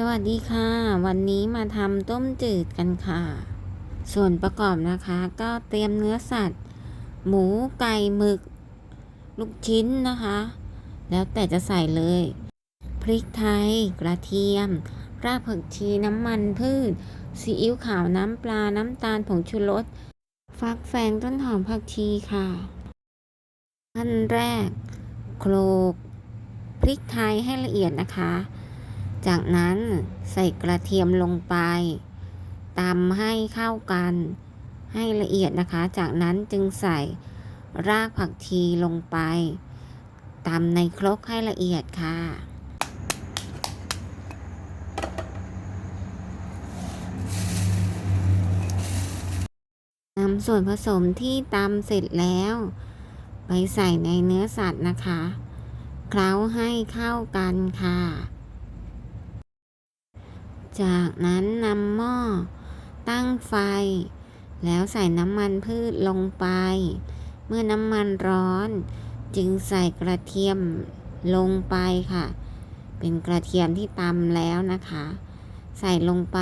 สวัสดีค่ะ วันนี้มาทำต้มจืดกันค่ะ ส่วนประกอบนะคะก็เตรียมเนื้อสัตว์ หมูไก่หมึก ลูกชิ้นนะคะ แล้วแต่จะใส่เลย พริกไทย กระเทียม รากผักชีน้ำมันพืชซีอิ๊วขาวน้ำปลาน้ำตาลผงชูรสฟักแฟงต้นหอมผักชีค่ะขั้นแรก โคลกพริกไทยให้ละเอียดนะคะ จากนั้นใส่กระเทียมลงไปตำให้เข้ากันให้ละเอียดนะคะ จากนั้นจึงใส่รากผักชีลงไปตำในครกให้ละเอียดค่ะ นำส่วนผสมที่ตำเสร็จแล้ว ไปใส่ในเนื้อสัตว์นะคะ เคล้าให้เข้ากันค่ะ จากนั้นนำหม้อ ตั้งไฟ แล้วใส่น้ำมันพืชลงไป เมื่อน้ำมันร้อน จึงใส่กระเทียมลงไปค่ะ เป็นกระเทียมที่ตำแล้วนะคะ ใส่ลงไป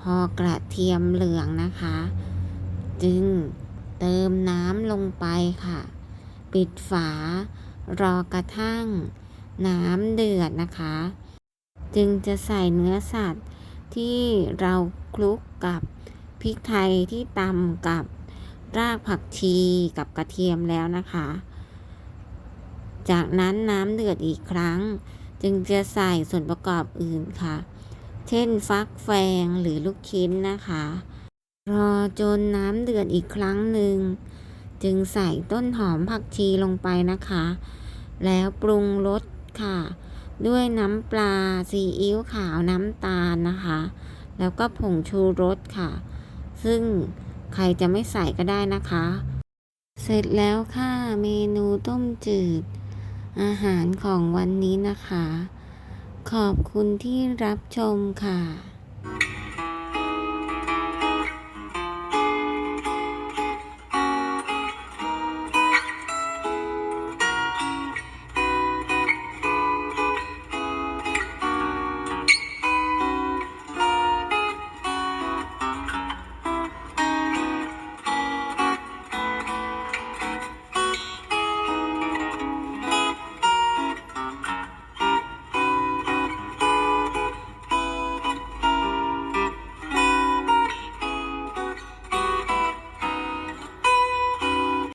พอกระเทียมเหลืองนะคะ จึงเติมน้ำลงไปค่ะ ปิดฝารอกระทั่ง น้ำเดือดนะคะ จึงจะใส่เนื้อสัตว์ที่เราคลุกกับพริกไทยที่ตำกับรากผักชีกับกระเทียมแล้วนะคะ จากนั้นน้ำเดือดอีกครั้ง จึงจะใส่ส่วนประกอบอื่นค่ะ เช่นฟักแฟงหรือลูกชิ้นนะคะ รอจนน้ำเดือดอีกครั้งหนึ่ง จึงใส่ต้นหอมผักชีลงไปนะคะ แล้วปรุงรสค่ะ ด้วยน้ำปลาซีอิ๊วขาวน้ำตาลนะคะ แล้วก็ผงชูรสค่ะ ซึ่งใครจะไม่ใส่ก็ได้นะคะ เสร็จแล้วค่ะเมนูต้มจืด อาหารของวันนี้นะคะ ขอบคุณที่รับชมค่ะ